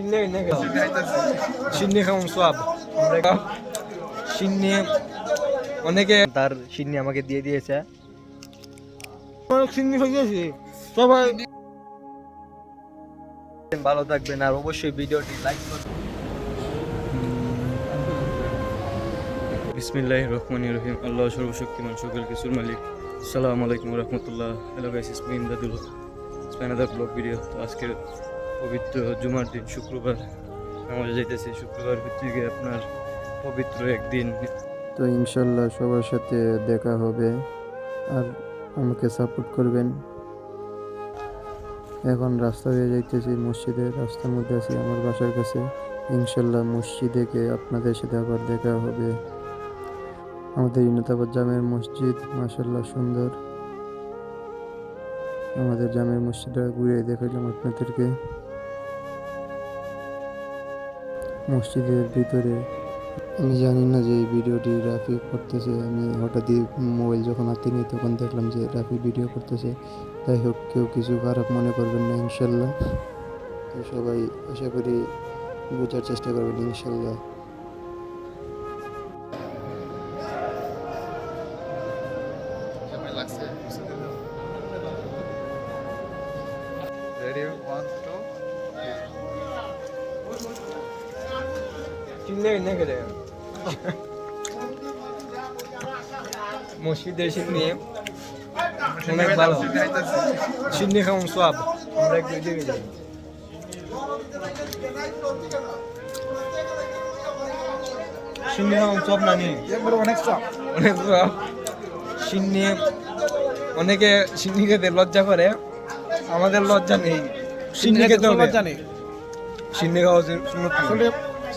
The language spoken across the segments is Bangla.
সিন্নি না গেল সিন্নি খাওয়ান সব সিন্নি অনেকে ভালো থাকবেন আর অবশ্যই ভিডিওটি লাইক বিসমিল্লাহ রহমান রহিম আল্লাহ সর্বশক্তিমান সকল কিছুর মালিক আসসালামু আলাইকুম রহমতুল্লাহ হ্যালো গাইস ইসমি ইমদাদুল স্প্যানাদার ব্লগ ভিডিও তো আজকের পবিত্র জুমার দিন, শুক্রবার নামাজে যাইতেছি। শুক্রবার ভিত্তিকে আপনার পবিত্র একদিন। তো ইনশাল্লাহ সবার সাথে দেখা হবে আর আমাকে সাপোর্ট করবেন। এখন রাস্তা দিয়ে যাইতেছি, মসজিদে। রাস্তার মধ্যে আছি আমার বাসার কাছে। ইনশাল্লাহ মসজিদে গিয়ে আপনাদের সাথে আবার দেখা হবে। আমাদের ইনতাবাদ জামের মসজিদ মাসাল্লাহ সুন্দর। আমাদের জামের মসজিদটা ঘুরে দেখাইলাম আপনাদেরকে। মসজিদের ভিতরে। আমি জানি না যে এই ভিডিওটি রাফি করতেছে। আমি হঠাৎই মোবাইল যখন হাতে নিই তখন দেখলাম যে রাফি ভিডিও করতেছে। যাই হোক কেউ কিছু খারাপ মনে করবেন না ইনশাল্লাহ। তো সবাই আশা করি বোঝার চেষ্টা করবেন ইনশাল্লাহ। রেডি ওয়ান টু চিনলে না গেলে মসজিদের সিন্নি অনেক ভালো। সিন্নি খাওয়ান সব আমরা একটু এদিকে যাই। সিন্নি খাওয়ান সব নানি অনেক চাপ অনেক সব সিন্নি অনেকে সিন্নি খেতে লজ্জা করে। আমাদের লজ্জা নেই। সিন্নি খেতে লজ্জা নেই। সিন্নি খাওয়া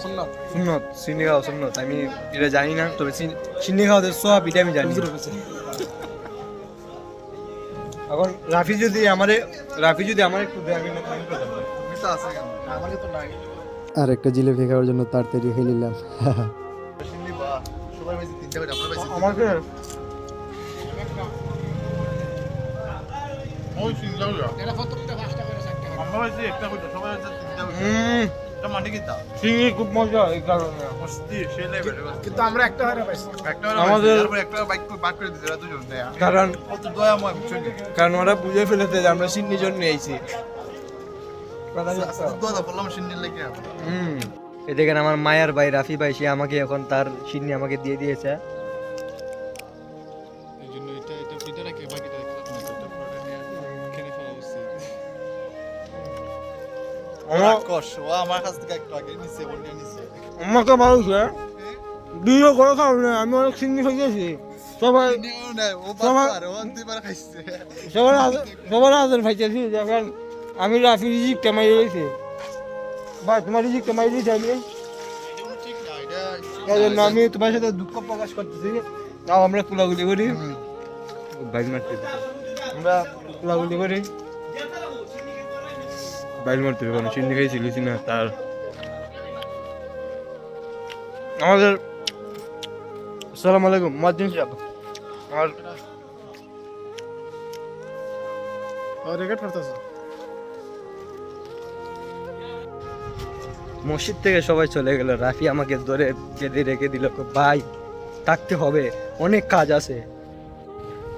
সুন্নত? সুন্নত সিন্নি খাওয়া সুন্নত। আমি এটা জানি না তবে সিন- সিন্নি খাওয়া সব এটা আমি জানি। এখন রাফি যদি আমারে রাফি যদি আমার একটু দেয় আমি। আমাকে তো নাই। আর একটা জিলেপি খাওয়ার জন্য তাড়াতাড়ি খেয়ে নিলাম। আমাকে এটা প্রথমটা পাঁচটা করে সিন্নি খুব মজা এই কারণে। কিন্তু আমরা একটা হারে পাইছি। আমাদের- কারণ কারণ ওরা বুঝে ফেলেছে যে আমরা সিন্নির জন্য আইছি হুম। এই দেখেন আমার মায়ের ভাই রাফি ভাই সে আমাকে এখন তার সিন্নি আমাকে দিয়ে দিয়েছে। আমার আমাকে মানুষে বিয়ে করে খাও না আমি অনেক সিন্নি খাইয়েছি সবাই সবার হাতে- সবার হাতের খাইতেছি দেখেন আমি রাফি ভাই তোমার দিয়েছি আমি। আমি তোমার সাথে দুঃখ প্রকাশ করতেছি। তাও আমরা কুলাগুলি করি। বাইক মারতে আমরা কুলাগুলি করি। মারতে হবে কারণ চিন্নি খাইছি লুচি না তার। আমাদের আসসালামু আলাইকুম মাদ্দিন সাহেব। মসজিদ থেকে সবাই চলে গেল রাফি আমাকে ধরে বেঁধে রেখে দিল ভাই থাকতে হবে অনেক কাজ আছে।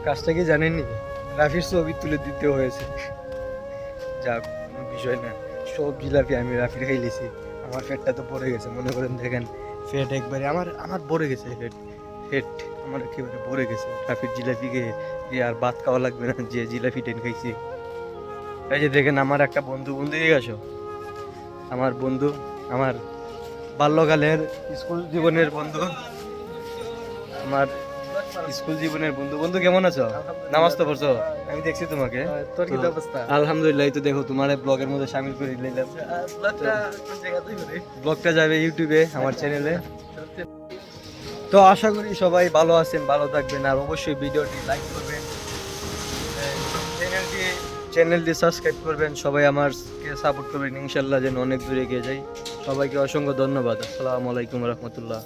কাজটা কি জানেননি? রাফির ছবি তুলে দিতে হয়েছে। যাক। কোনো বিষয় না, সব জিলাপি আমি রাফির খাইলেছি আমার ফেটটা তো পড়ে গেছে, মনে করেন দেখেন ফেট একবারে আমার আমার পড়ে গেছে ফেট ফেট আমার একেবারে পড়ে গেছে। রাফির জিলাপিকে দিয়ে আর ভাত খাওয়া লাগবে না, যে জিলাপি টেন খাইছি। এই যে দেখেন, আমার একটা বন্ধু বন্ধু গেছো আমার বন্ধু, আমার বাল্যকালের স্কুল জীবনের বন্ধু, আমার স্কুল জীবনের বন্ধু। বন্ধু কেমন আছো? নামাজ তো পড়ছো? আমি দেখছি তোমাকে। তোর কি অবস্থা? আলহামদুলিল্লাহ তো দেখো তোমার ব্লগের মধ্যে সামিল করে নিলাম। ব্লগটা যাবে ইউটিউবে আমার চ্যানেলে তো আশা করি সবাই ভালো আছেন ভালো থাকবেন আর অবশ্যই ভিডিওটি লাইক করবেন। চ্যানেলটি চ্যানেলটি সাবস্ক্রাইব করবেন সবাই আমারকে সাপোর্ট করবেন ইনশাল্লাহ যেন অনেক দূরে গিয়ে যাই। সবাইকে অসংখ্য ধন্যবাদ। আসসালামু আলাইকুম রহমতুল্লাহ।